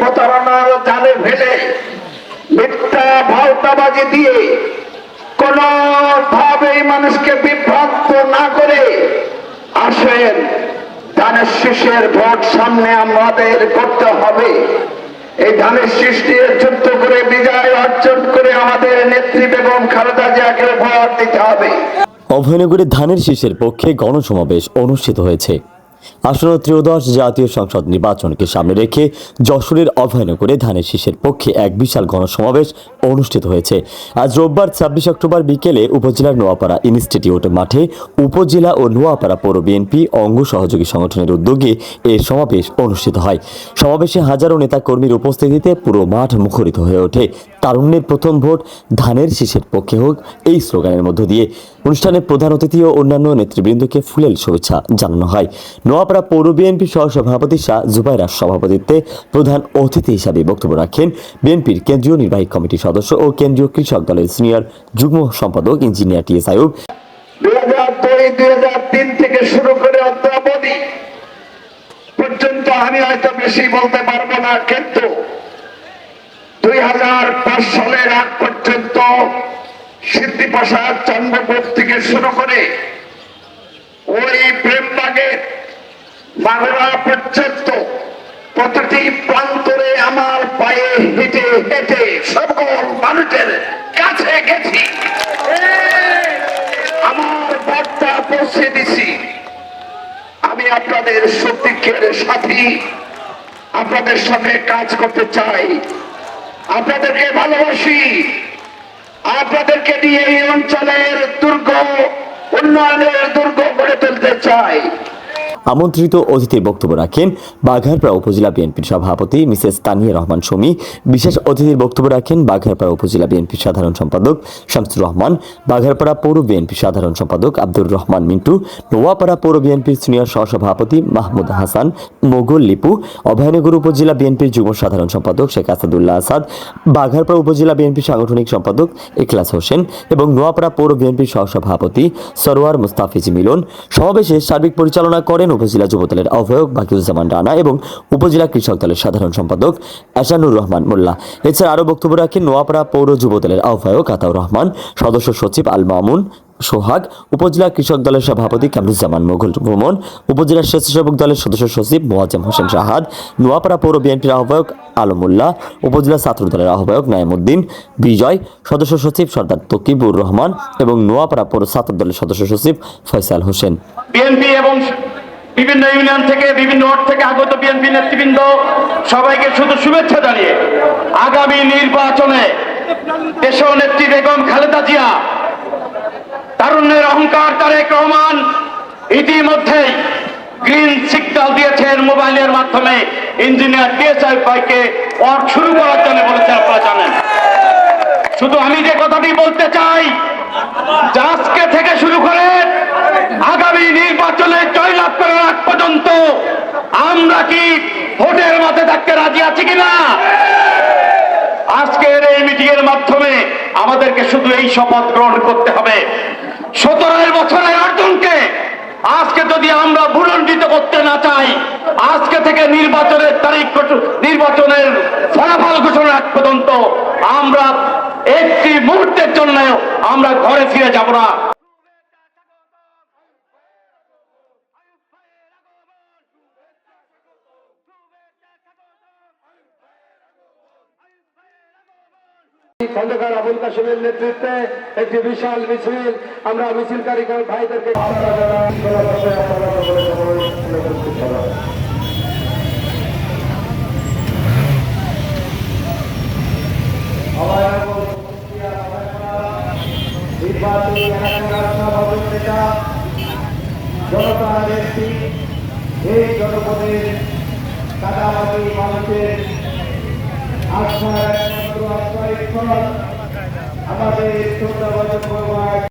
প্রতারণার জালে ফেলে মিথ্যা ভাওতাবাজি দিয়ে কোন ভাবেই মানুষকে বিভ্রান্ত না করে আসেন, ধানের ভোট সামনে আমাদের করতে হবে। এই ধানের দিয়ে যুদ্ধ করে, বিজয় অর্জন করে আমাদের নেত্রী বেগম খালেদা জিয়াকে ভোট দিতে হবে। অভয়নগরে ধানের শীষের পক্ষে গণসমাবেশ অনুষ্ঠিত হয়েছে। আসন্ন ত্রয়োদশ জাতীয় সংসদ নির্বাচনকে সামনে রেখে যশোরের অভয়নগরে ধানের শীষের পক্ষে এক বিশাল গণসমাবেশ অনুষ্ঠিত হয়েছে। আজ রোববার ছাব্বিশ অক্টোবর বিকেলে উপজেলার নোয়াপাড়া ইনস্টিটিউট মাঠে উপজেলা ও নোয়াপাড়া পৌর বিএনপি অঙ্গ সহযোগী সংগঠনের উদ্যোগে এই সমাবেশ অনুষ্ঠিত হয়। সমাবেশে হাজারো নেতাকর্মীর উপস্থিতিতে পুরো মাঠ মুখরিত হয়ে ওঠে। তারুণ্যের প্রথম ভোট ধানের শীষের পক্ষে হোক, এই স্লোগানের মধ্য দিয়ে। অনুষ্ঠানে প্রধান অতিথি ও অন্যান্য নেতৃবৃন্দকে ফুলেল শুভেচ্ছা জানানো হয়। নোয়াপাড়া পৌর বিএনপি সহ সভাপতি শাহ জুবাইরার সভাপতিত্বে প্রধান অতিথি হিসাবে বক্তব্য রাখেন বিএনপির কেন্দ্রীয় নির্বাহী কমিটির সদস্য ও কেন্দ্রীয় কৃষক দলের সিনিয়র যুগ্ম সম্পাদক ইঞ্জিনিয়ার টি এস আয়ুব থেকে শুরু করে অদ্যাবধি পর্যন্ত আমি হয়তো বেশি বলতে পারব না, কিন্তু দুই হাজার পাঁচ সালের আগ পর্যন্ত সিদ্ধিপ্রসাদ চন্দ্রবোধ থেকে শুরু করে ওই প্রেমবাগের বাংলা পর্যন্ত প্রতিটি প্রান্তরে আমার পায়ে হেঁটে হেঁটে সকল মানুষের কাছে গেছি। আমার বার্তা পৌঁছে দিছি। আমি আপনাদের সত্যিকের সাথী। আপনাদের সঙ্গে কাজ করতে চাই। আপনাদেরকে ভালোবাসি। আপনাদেরকে নিয়ে এই অঞ্চলের দুর্গ, উন্নয়নের দুর্গ গড়ে তুলতে চাই। আমন্ত্রিত অতিথির বক্তব্য রাখেন বাঘারপাড়া উপজেলা বিএনপির সভাপতি মিসেস তানিয়া রহমান সমী বিশেষ অতিথির বক্তব্য রাখেন বাঘারপাড়া উপজেলা বিএনপির সাধারণ সম্পাদক শামসুর রহমান, বাঘারপাড়া পৌর বিএনপির সাধারণ সম্পাদক আব্দুর রহমান মিন্টু, নোয়াপাড়া পৌর বিএনপির সিনিয়র সহসভাপতি মাহমুদ হাসান, মোগল লিপু, অভয়নগর উপজেলা বিএনপির যুব সাধারণ সম্পাদক শেখ আসাদুল্লাহ আসাদ, বাঘারপাড়া উপজেলা বিএনপির সাংগঠনিক সম্পাদক ইখলাস হোসেন এবং নোয়াপাড়া পৌর বিএনপির সহসভাপতি সরোয়ার মুস্তাফিজ মিলন। সমাবেশে সার্বিক পরিচালনা করেন উপজেলা যুবদলের আহ্বায়ক বাকিউজ্জামান রানা এবং উপজেলা কৃষক দলের সাধারণ সম্পাদক এসানুর রহমান মোল্লা। এছাড়া আরও বক্তব্য রাখেন নোয়াপাড়া পৌর যুবদলের আহ্বায়ক আতাউর রহমান, সদস্য সচিব আল মামুন সোহাগ, উপজেলা কৃষক দলের সভাপতি কামরুজ্জামান মোগল ভ্রমণ উপজেলা স্বেচ্ছাসেবক দলের সদস্য সচিব মোয়াজ্জেম হোসেন শাহাদ নোয়াপাড়া পৌর বিএনপির আহ্বায়ক আলমুল্লাহ উপজেলা ছাত্র দলের আহ্বায়ক নাইমুদ্দিন বিজয়, সদস্য সচিব সর্দার তকিবুর রহমান এবং নোয়াপাড়া পৌর ছাত্র দলের সদস্য সচিব ফয়সাল হোসেন। বিএনপি এবং বিভিন্ন ইউনিয়ন থেকে, বিভিন্ন ওয়ার্ড থেকে আগত বিএনপি নেতৃবৃন্দ সবাইকে শুধু শুভেচ্ছা জানিয়ে আগামী নির্বাচনে দেশীয় নেত্রী বেগম খালেদা জিয়া, তারুণ্যের অহংকার তারেক রহমান ইতিমধ্যেই গ্রিন সিগন্যাল দিয়েছেন মোবাইলের মাধ্যমে। ইঞ্জিনিয়ার টিএসআই ভাইকে ওয়ার্ক শুরু করার জন্য বলেছেন, আপনারা জানেন। শুধু আমি যে কথাটি বলতে চাই আজকে থেকে শুরু করে আগামী নির্বাচনে জয়লাভ করার আগ পর্যন্ত আমরা কি ভোটের মাঠে থাকতে রাজি আছি কিনা? আজকের এই মিটিং এর মাধ্যমে আমাদেরকে শুধু এই শপথ গ্রহণ করতে হবে। সতেরো বছরের অর্জনকে আজকে যদি আমরা ভুলণ্ডিত করতে না চাই, আজকে থেকে নির্বাচনের তারিখ নির্বাচনের ফলাফল ঘোষণা পর্যন্ত আমরা একটি মুহূর্তের জন্য আমরা ঘরে ফিরে যাব না। খন্দকার আবুল কাশিমের নেতৃত্বে একটি বিশাল মিছিল। আমরা মিছিলকারী ভাইদেরকে এই জনপদের কাদাবাদী মানুষের আশ্রয় আমাদের